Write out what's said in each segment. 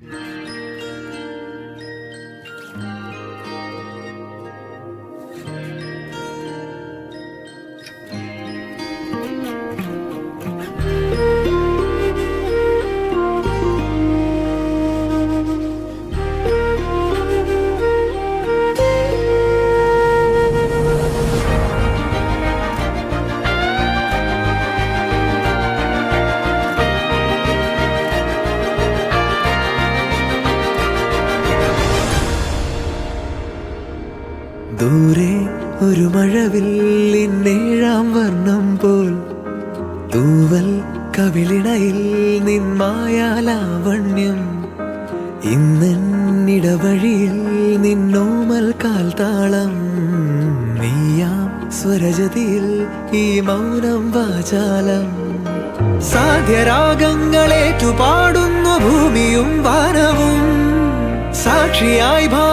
Yeah. ദൂരെ ഒരു മഴവില്ലിന്നേഴാം വർണം പോൽ. തൂവൽ കവിളിണയിൽ നിന്മായാലാവണ്യം ഇന്നിടവഴിയിൽ നിന്നോമൽ കാൽത്താളം. നീയാം സ്വരജതിയിൽ ഈ മൗനം വാചാലം. സാധ്യരാഗങ്ങളേറ്റു പാടുന്നു ഭൂമിയും വാനവും. സാക്ഷിയായി ഭാവുകങ്ങളേകുന്നു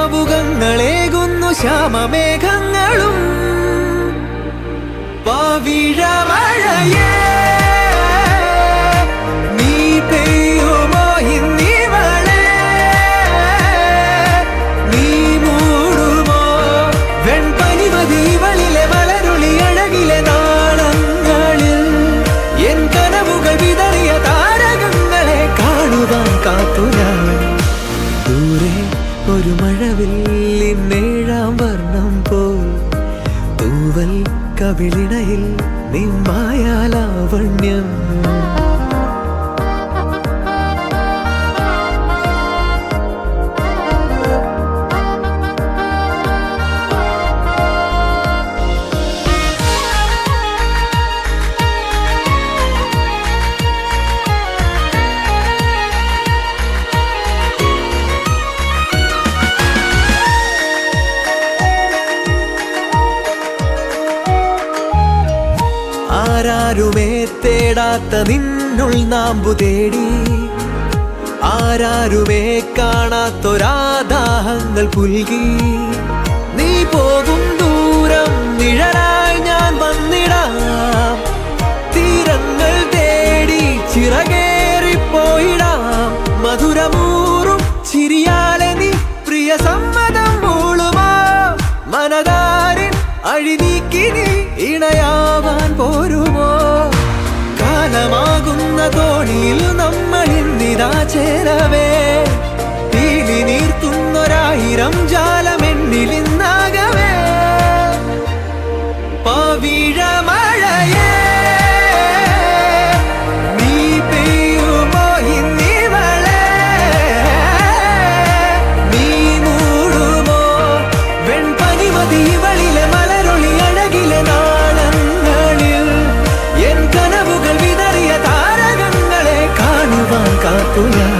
ശ്യാമമേഘങ്ങളും പവിഴമഴയേ കവിളിണയിൽ നിമ്മായാലാവണ്യം ആരാരുമേ തേടാത്ത നിന്നുൾ നാമ്പു തേടി? ആരാരുമേ കാണാത്തൊരാദാഹങ്ങൾ പുൽകി? നീ പോകും ദൂരം നിഴലായി ഞാൻ വന്നിടാം. തീരങ്ങൾ തേടി ചിറകേറിപ്പോയിടാം. മധുരമൂറും ചിരിയാലെ നീ പ്രിയ സമ്മതം മൂളുമാ. മനതാരിൻ അഴിനീക്കി നീ പാതയിൽ നമ്മൾ ഇന്നിതാ ചേരവേ. തീലി നീർത്തുന്നൊരായിരം ജാലമെണ്ണിലിന്നാകവേ. പവിഴമ 姑娘。